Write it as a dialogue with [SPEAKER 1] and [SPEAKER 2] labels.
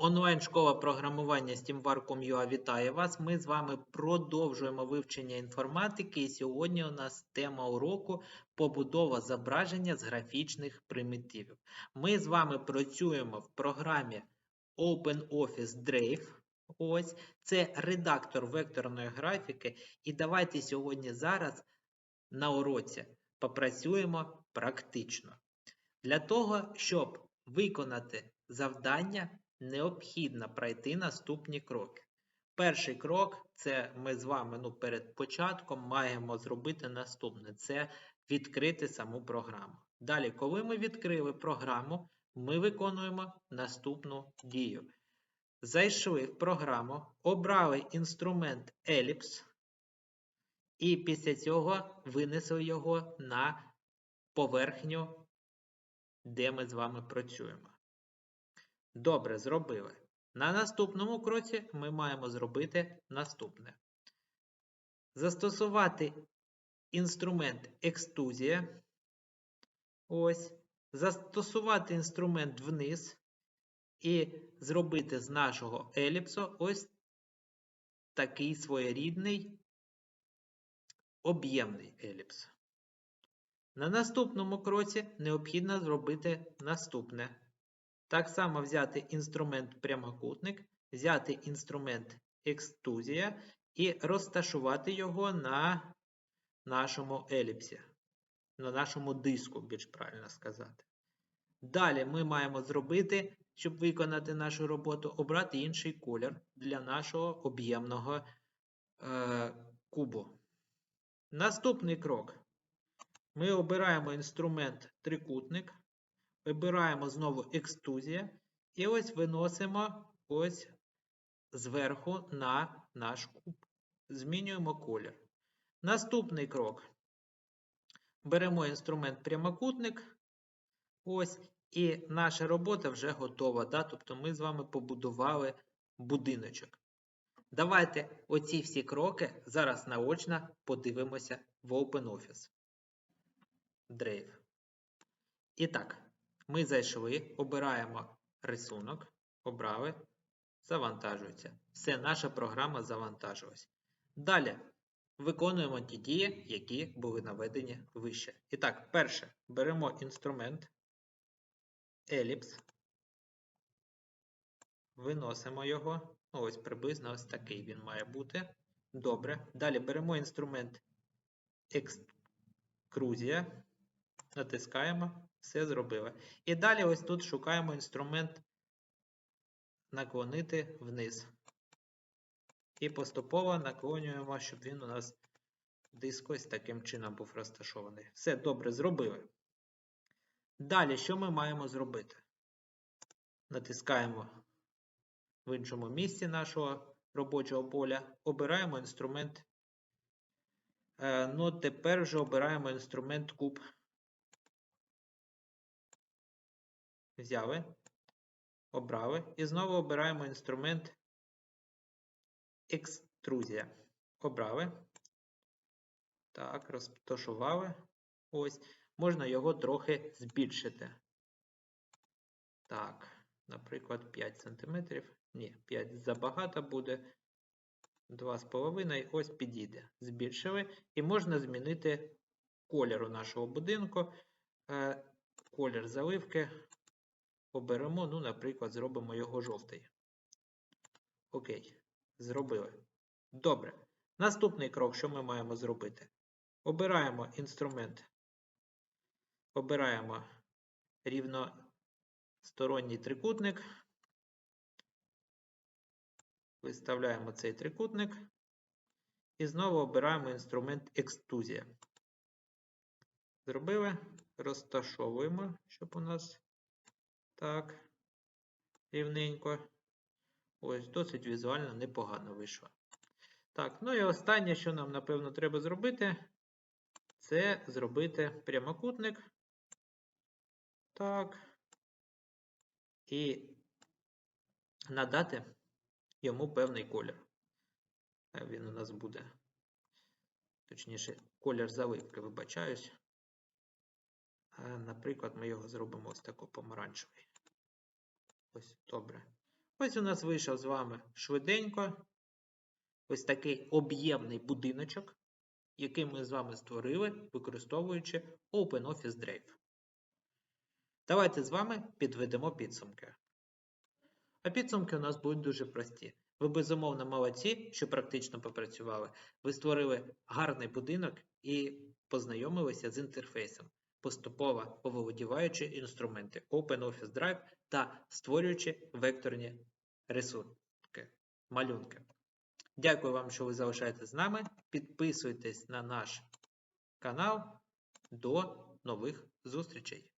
[SPEAKER 1] Онлайн-школа програмування SteamVar.com.ua вітає вас. Ми з вами продовжуємо вивчення інформатики, і сьогодні у нас тема уроку побудова зображення з графічних примітивів. Ми з вами працюємо в програмі OpenOffice Drive. Ось це редактор векторної графіки. І давайте сьогодні зараз на уроці попрацюємо практично. Для того, щоб виконати завдання, необхідно пройти наступні кроки. Перший крок це ми з вами ну, перед початком маємо зробити наступне: це відкрити саму програму. Далі, коли ми відкрили програму, ми виконуємо наступну дію. Зайшли в програму, обрали інструмент Ellipse, і після цього винесли його на поверхню, де ми з вами працюємо. Добре, зробили. На наступному кроці ми маємо зробити наступне. Застосувати інструмент екстузія. Ось. Застосувати інструмент вниз. І зробити з нашого еліпсу ось такий своєрідний об'ємний еліпс. На наступному кроці необхідно зробити наступне. Так само взяти інструмент прямокутник, взяти інструмент екстузія і розташувати його на нашому еліпсі, на нашому диску, більш правильно сказати. Далі ми маємо зробити, щоб виконати нашу роботу, обрати інший колір для нашого об'ємного е, кубу. Наступний крок. Ми обираємо інструмент трикутник. Вибираємо знову екстузія. І ось виносимо ось зверху на наш куб. Змінюємо колір. Наступний крок. Беремо інструмент прямокутник. Ось, і наша робота вже готова. Да? Тобто ми з вами побудували будиночок. Давайте оці всі кроки зараз наочно подивимося в OpenOffice. Drive. І так. Ми зайшли, обираємо рисунок, обрали, завантажується. Все, наша програма завантажилась. Далі виконуємо ті дії, які були наведені вище. І так, перше, беремо інструмент еліпс, виносимо його. Ну, ось приблизно ось такий він має бути. Добре. Далі беремо інструмент екструзія, натискаємо. Все зробили. І далі ось тут шукаємо інструмент наклонити вниз. І поступово наклонюємо, щоб він у нас диск ось таким чином був розташований. Все добре зробили. Далі, що ми маємо зробити? Натискаємо в іншому місці нашого робочого поля, обираємо інструмент. Е, ну, тепер вже обираємо інструмент куб. Взяли, обрали. І знову обираємо інструмент екструзія. Обрали. Так, розташували. Ось. Можна його трохи збільшити. Так, наприклад, 5 см. Ні, 5 забагато буде. 2,5 ось підійде. Збільшили. І можна змінити кольору нашого будинку. Е, колір заливки оберемо, ну, наприклад, зробимо його жовтий. Окей, зробили. Добре. Наступний крок, що ми маємо зробити? Обираємо інструмент. Обираємо рівносторонній трикутник. Виставляємо цей трикутник. І знову обираємо інструмент екстузія. Зробили, розташовуємо, щоб у нас так, рівненько. Ось, досить візуально непогано вийшло. Так, ну і останнє, що нам, напевно, треба зробити, це зробити прямокутник. Так. І надати йому певний колір. Він у нас буде. Точніше, колір заливки, вибачаюсь. Наприклад, ми його зробимо ось тако помаранчевий. Ось, добре. Ось у нас вийшов з вами швиденько ось такий об'ємний будиночок, який ми з вами створили, використовуючи OpenOffice Drive. Давайте з вами підведемо підсумки. А підсумки у нас будуть дуже прості. Ви безумовно молодці, що практично попрацювали. Ви створили гарний будинок і познайомилися з інтерфейсом, поступово оволодіваючи інструменти OpenOffice Drive та створюючи векторні рисунки, малюнки. Дякую вам, що ви залишаєтесь з нами. Підписуйтесь на наш канал. До нових зустрічей!